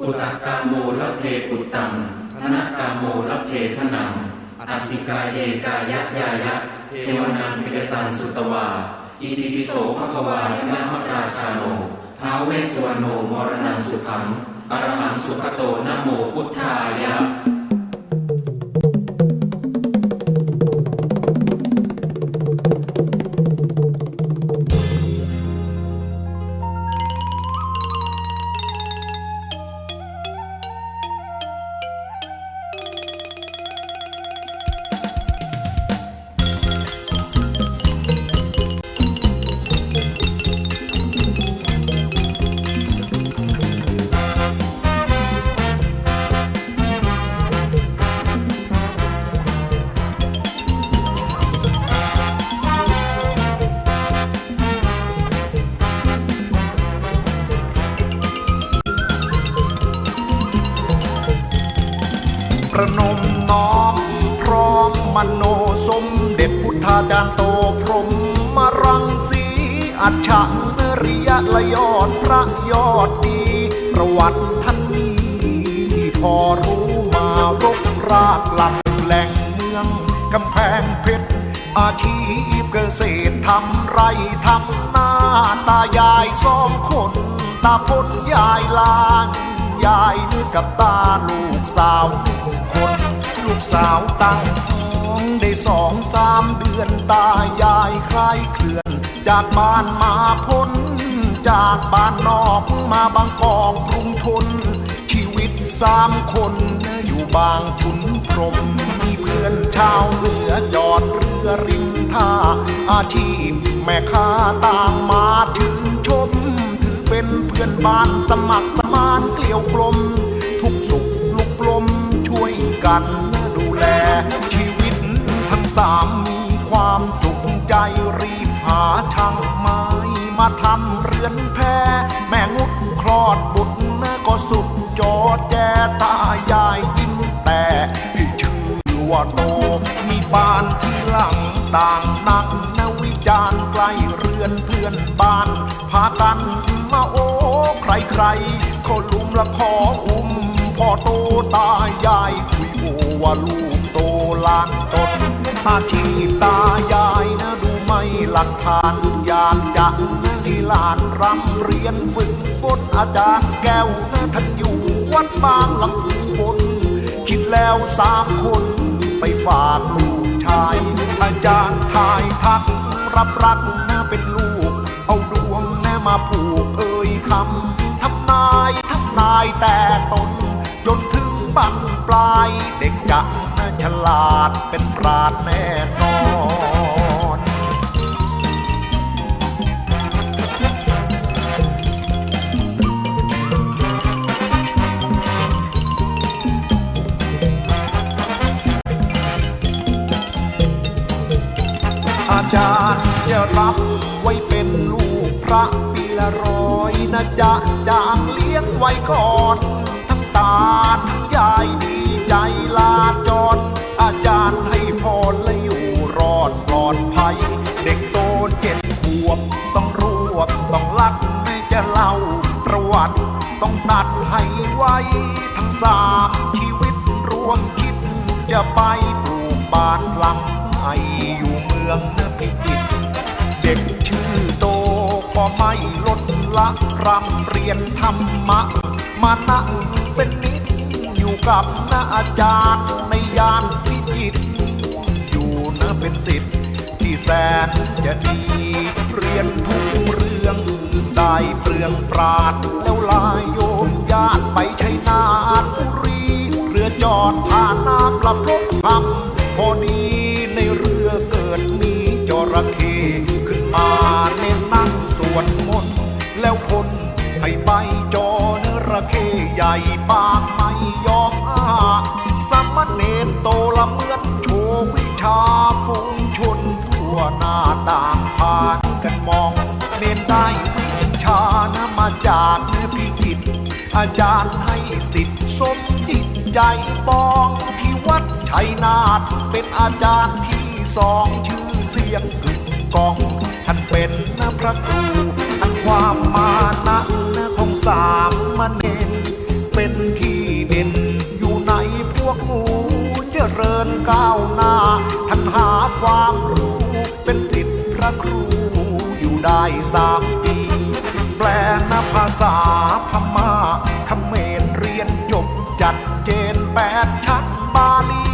ปุตตะกาโมระเพปุตตังธนกาโมระเพทนังอธิกายเยกายะยายะเทวนังปิยตังสุตวา อิติปิโสภควายนะมราชาโนท้าวเวสวรรณโนมรณังสุขังอรหังสุขโตนะโมพุทธายะ จารย์โตพรหมมารังสีอัจฉริยะละยอดพระยอดดี ประวัติท่านมีที่พอรู้มารกรากหลักแหล่งเมืองกำแพงเพชรอาชีพเกษตรทำไรทำนาตายายสองคนตาพ้นยายลานยายนึกกับตาลูกสาวคน ลูกสาวตั้ง ได้สองสามเดือนตายายคลายเคลื่อน จากบ้านมาพ้น จากบ้านนอกมาบางกอกกรุงทน ชีวิตสามคนอยู่บางขุนพรหมมีเพื่อนชาวเหนือจอดเรือริมท่า อาชีพแม่ค้าต่างมาชื่นชม ถือเป็นเพื่อนบ้านสมัครสมานเกลียวกลม ทุกสุขลุกลมช่วยกันดูแลชี สามมีความสุขใจรีบหาช่างไม้มาทำเรือนแพแม่งุดคลอดบุตรก็สุดจอแจตายายยิ้มแต่ให้ชื่อว่าโต มีบ้านที่หลังต่างนั่งนวิจารณ์ใกล้เรือนเพื่อนบ้านพากันมาโอ้ใครใครๆเขาลุมละขออุ้มพ่อโตตายายคุยโอว่าลูก นอาชีพตายายนะดูไม่หลักฐานอยากจะให้หลานรำเรียนฝึกฝนอาจารย์แก้วนะท่านอยู่วัดบางลำพูบน คิดแล้วสามคนไปฝากลูกชาย อาจารย์ทายทักรับรักนะเป็นลูก เอาดวงแน่มาผูกเอ่ยคำทำนายทำนายแต่ตนจนถึงบั้นปลายเด็กจะ ฉลาดเป็นปราดแน่นอนอาจารย์จะรับไว้เป็นลูกพระปีละร้อยนะจ๊ะจางเลี้ยงไว้ก่อน ทั้งตาทั้งยายดีใจลาจอา จารย์ให้พรและอยู่รอดปลอดภัย เด็กโตเจ็ดขวบ ต้องรวบต้องลัดไม่จะเล่าประวัติต้องตัดให้ไวทั้งสามชีวิตรวมคิด จะไปปลูกบ้านหลังใหม่อยู่เมืองพิจิตรเด็กชื่อโตก็ไม่ลดละรำเรียนธรรมะมานั่ง กับนาอาจารย์ในยานพิจิตรอยู่นะเป็นสิทธิ์ที่แสนจะดีเรียนทุกเรื่องได้เปลืองปราดแล้วลายโยมญาติไปใช้นาทบุรีเรือจอดผ่านน้ำละพบคำพอดีในเรือเกิดมีจระเข้ขึ้นมาเน้นนั่งสวดมนต์แล้วคนให้ใบจอเนื้อระเข้ใหญ่ปากไม่ อาจารย์ให้สิทธิ์สมจิตใจปองที่วัดชัยนาทเป็นอาจารย์ที่สองชื่อเสียงกึกกอง ท่านเป็นพระครูท่านความมานะของสามมเณรเป็นที่เด่นอยู่ในพวกหมูเจริญก้าวหน้า ท่านหาความรู้เป็นสิทธิ์พระครูอยู่ได้สามปี นภาษาพม่าเขมรเรียนจบจัดเจนแปดชั้นบาลี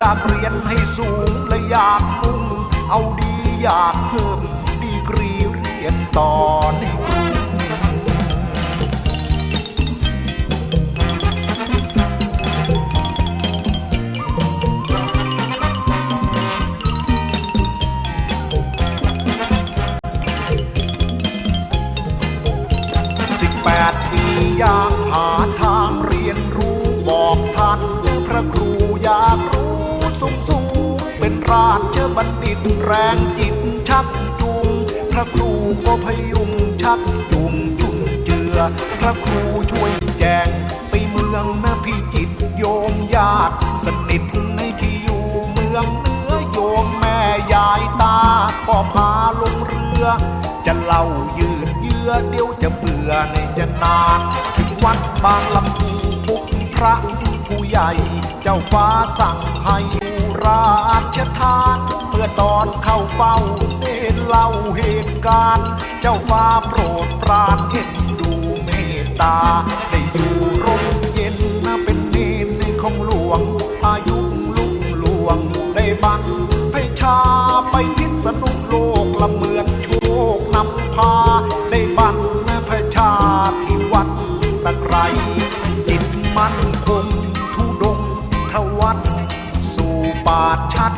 อยากเรียนให้สูงและอยากมุ่ง เอาดีอยากเพิ่มดีกรีเรียนต่อในกรุง แรงจิตชักจูงพระครูก็พยุงชักจูงจุนเจือ พระครูช่วยแจง ไปเมืองนะพี่จิตโยมญาติสนิทในที่อยู่เมืองเหนือโยมแม่ยายตา ก็พาลงเรือ จะเล่ายืดเยื้อเดี๋ยวจะเบื่อในจะนานถึงวัดบางลำพูพุกพระผู้ใหญ่ เจ้าฟ้าสั่งให้ ราชทาน เมื่อตอนเข้าเฝ้าเนนเล่าเหตุการณ์ เจ้าฟ้าโปรดปรานเห็นดูเมตตาได้อยู่ร่ม ป่าชัด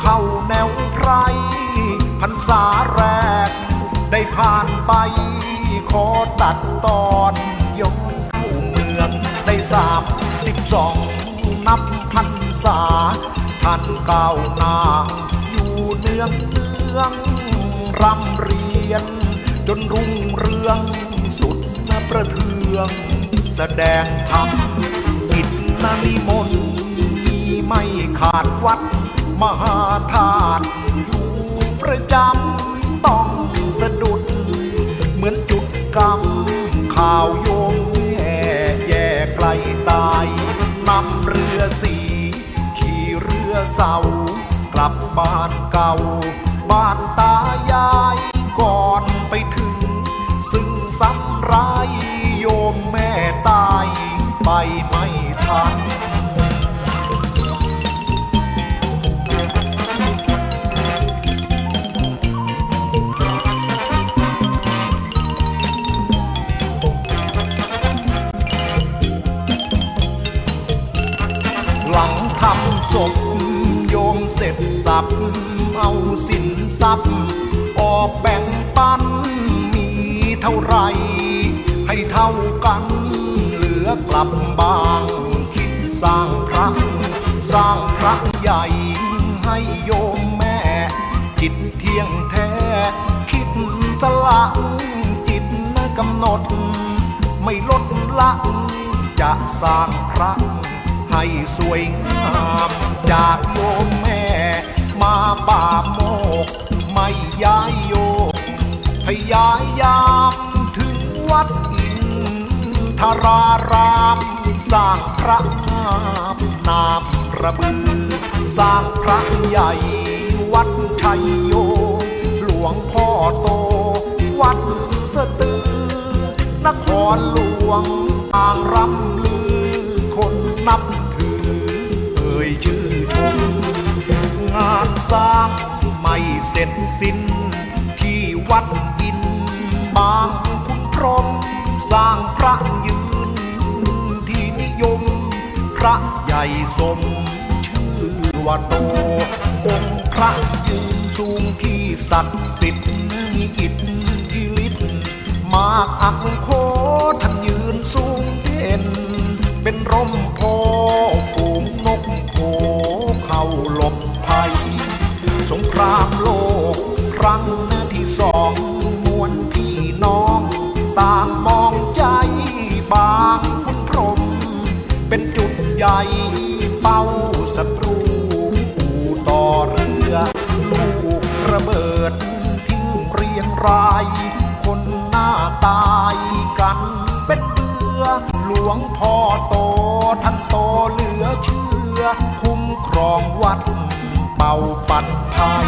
เข้าแนวไพรพรรษาแรก ได้ผ่านไปขอตัดตอนย้อนเข้าเมืองได้สามสิบสองนับพรรษาท่านก้าวหน้า อยู่เนืองเนืองร่ำเรียน จนรุ่งเรืองสุดประเทือง แสดงธรรมกิจนานิมนต์มี ไม่ขาดวัด มหาธาตุอยู่ประจำต้องสะดุด เหมือนจุดกำข่าวโยมแย่แย่ไกลตายนำเรือสีขี่เรือเสากลับบ้านเก่า บ้านตาย ทำศพโยมเสร็จสับ เอาสินทรัพย์ ออกแบ่งปัน มีเท่าไร ให้เท่ากัน เหลือกลับบาง คิดสร้างพระ สร้างพระใหญ่ ให้โยมแม่ จิตเที่ยงแท้ คิดสละจิตกำหนด ไม่ลดละ จะสร้างพระ ให้สวยงาม จากโยมแม่ มาป่าโมก ไม่ย้ายโยกพยายามถึงวัดอินทรารามสร้างพระงามนามระบือ สร้างพระใหญ่วัดชัยโย หลวงพ่อโต วัดสตือนครหลวงอ่างรำลือ คนนับ สร้างไม่เสร็จสิ้น ที่วัดอินบางคุณพรมสร้างพระยืน ที่นิยม พระใหญ่สม ชื่อว่าโตองค์พระยืนสูงที่ศักดิ์สิทธิ์มีอิทธิฤทธิ์มากอักโคท่านยืนสูงเด่นเป็นร่ม สงครามโลก ครั้งที่สองมวลพี่น้อง ต่างมองใจบางคุณพรม เป็นจุดใหญ่เป้าศัตรูอู่ต่อเรือลูกระเบิด ทิ้งเรียงราย คนหน้าตายกันเป็นเบื่อหลวงพ่อาปัดภัย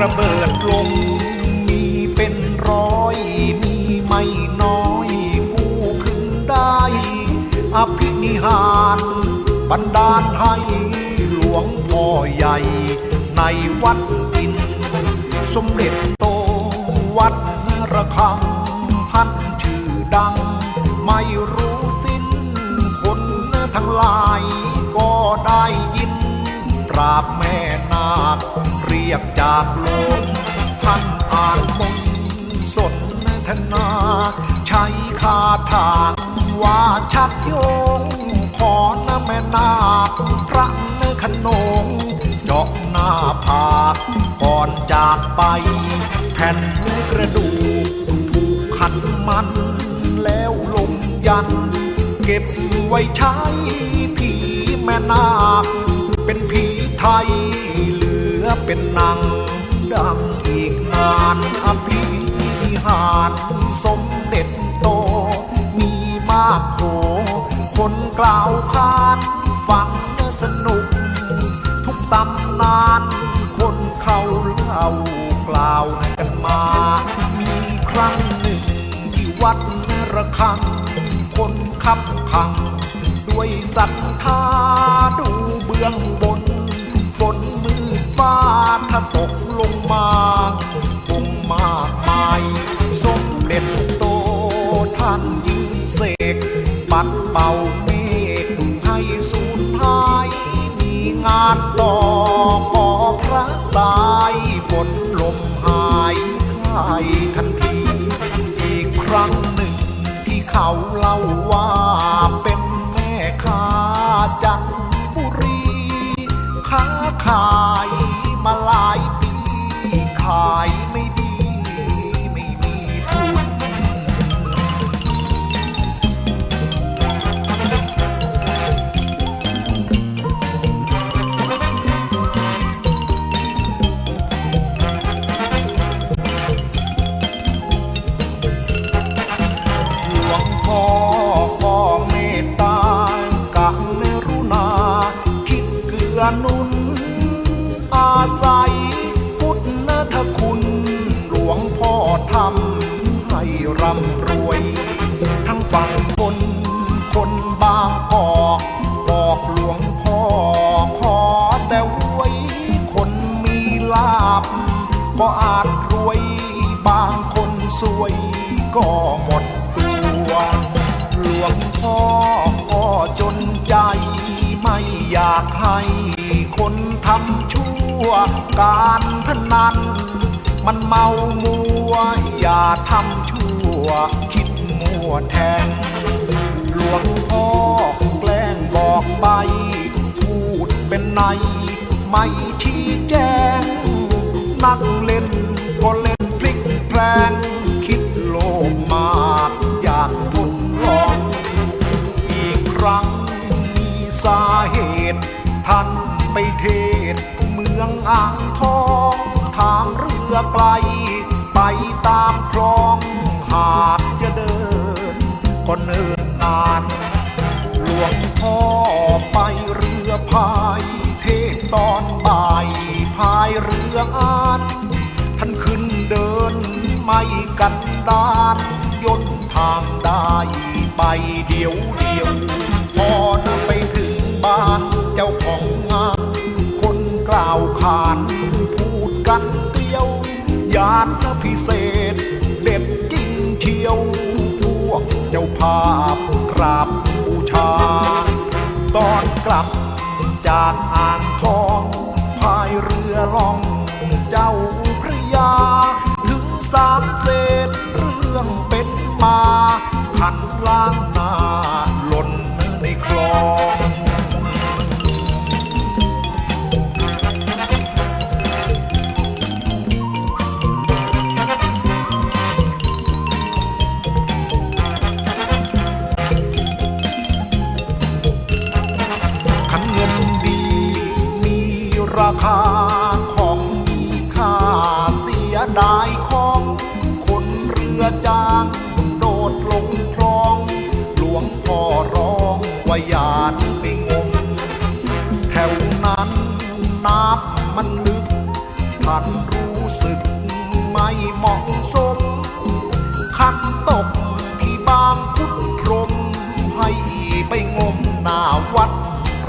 ระเบิดลงมีเป็นร้อย มีไม่น้อยกู้ขึ้นได้ อภินิหาร บันดาลให้ วงพ่อใหญ่ในวัดอิน สมเด็จโตวัดระฆังท่านชื่อดัง ไม่รู้สิ้น คนทั้งหลายก็ได้ยินปราบแม่นาคเรียกจากโลงท่านอ่านมนสนทนาใช้คาถาว่าชักโยงขอนะแม่นาคพระ นขนงเจาะหน้าผากก่อนจากไป แผ่นกระดูกถูกขันมัน แล้วลงยัน เก็บไว้ใช้ผีแม่นาค เป็นผีไทยเหลือเป็นนังดังอีกนานอภิหารสมเด็จโต มีมากโขคนกล่าวขานฟังสนุกำนานคนเขาเล่ากล่าวกันมา มีครั้งหนึ่งที่วัดระฆัง คนขับขัง ด้วยศรัทธาดูเบื้องบนฝนมืดฟ้าถ้าตกลงมา จันทบุรีค้าขายมาลา อนุน อาศัยพุทธทคุณ หลวงพ่อทำให้ร่ำรวย ทั้งฝั่งคนคนบางกอกบอกหลวงพ่อขอแต่หวยคนมีลาบ ก็อาจรวยบางคนสวยก็ การพนัน มันเมามัว อย่าทำชั่ว คิดมัวแทง หลวงพ่อแกล้งบอกไปพูดเป็นใน ไม่ชี้แจง นักเล่นก็เล่นพลิกแพลง คิดโลภมากอยากทดลองอีกครั้งมีสาเหตุท่านไปเทศ มืองอ่างทองทางเรือไกล ไปตามคลองหากจะเดินก็เนิ่นนาน หลวงพ่อไปเรือพายเทศตอนบ่ายพายเรืออานท่านขึ้นเดินไม่กันดานย่นทางได้ไปเดียวเดียว เศษ เด็ดจริงเชียว พวกเจ้าภาพกราบบูชา ตอนกลับจากอ่างทองพายเรือล่องเจ้าพระยา ถึงสามเศษเรื่องเป็นมา ขันล้างนา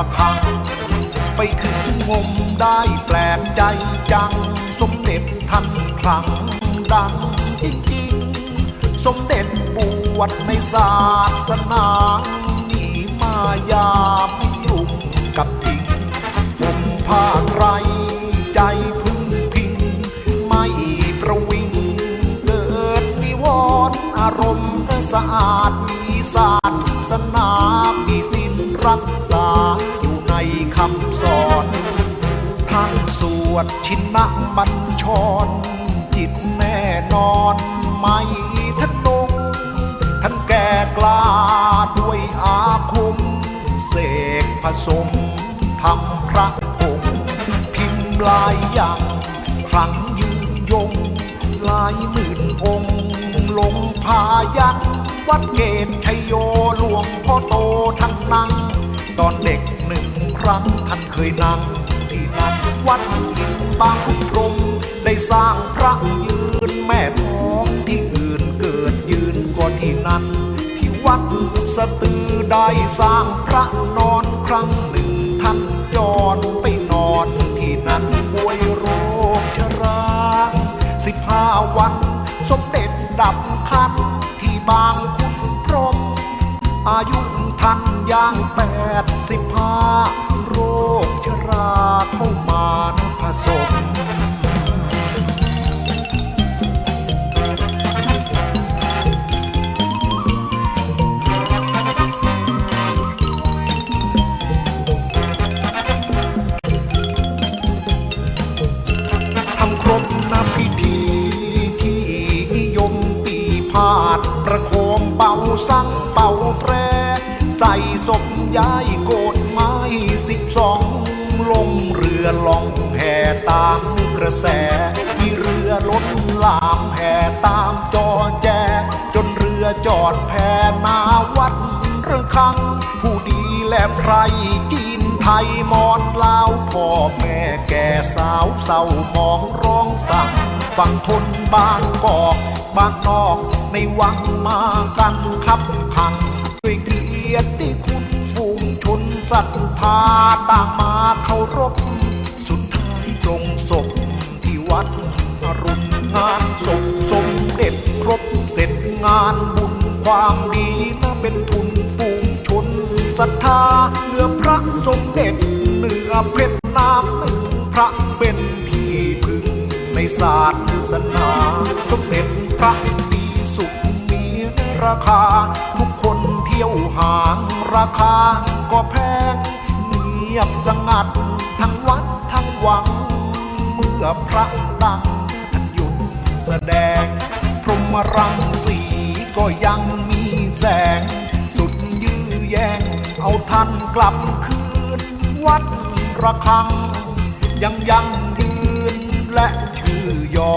ระฆัง ไปถึงงมได้แปลกใจจัง สมเด็จท่านคลังดังจริงๆ สมเด็จบวชในศาสนานี่มายาไม่ยุ่งกับทิ้งผมผ้าไรใจพึ่งพิง ไม่ประวิงเกิดนิวรณ์อารมณ์สะอาดมีศาสนามีสิ รักษาอยู่ในคำสอนท่านสวดชินนะบัญชร จิตแน่นอนไม่ทะนงท่านแก่กล้าด้วยอาคม เสกผสมทำพระผงพิมพ์ลายอย่างครั้งยืนยง ลายหมื่นองค์ลงพายันวัดเกต ยโยหลวงพ่อโตท่านนั่ง ตอนเด็กหนึ่งครั้งท่านเคยนั่ง ที่นั่นวัดหินบางพุพรมได้สร้างพระยืนแม่ท้องที่อื่นเกิดยืนกว่าที่นั่นที่วัดสตือได้สร้างพระนอนครั้งหนึ่งท่านจรไปนอนที่นั่นป่วยโรคชราสิบห้าวัน สมเด็จดับคัน ยุท่านย่างแปดสิบห้าโรคชราเข้ามาผสมทำครบนาพิธีที่นิยมปีพาด ประโคมเป่าสังเป่าแตร ใส่ศพย้ายโกดไม้สิบสองลงเรือล่องแห่ตามกระแสมีเรือล้นลามแห่ตามจอแจ จนเรือจอดแพนาวัดระฆัง ผู้ดีและไพรจีนไทยมอนลาวพ่อแม่แก่สาวเศร้ามองร้องสั่งฝั่งทนบางกอกบางนอกในวังมากันขับขัง ยเกียรติคุณฝูงชนศรัทธาต่างมาเคารพ สุดท้ายตรงศพที่วัดอรุณงานศพสมเด็จครบเสร็จงานบุญความดีนะเป็นทุนฝูงชนศรัทธาเหลือพระสมเด็จเหนือเพชรน้ำหนึ่งพระเป็นที่พึ่งในศาสนาสมเด็จพระมีสุขมีราคาทุกคน ที่ยวหางราคาก็แพงเงียบสงัด ทั้งวัดทั้งวัง เมื่อพระดังท่านหยุดแสดง พรหมรังสีก็ยังมีแสง สุดยื้อแย่ง เอาท่านกลับคืน วัดระฆัง ยังยังยืนและชื่อย่อ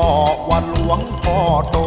ว่าหลวงพ่อโต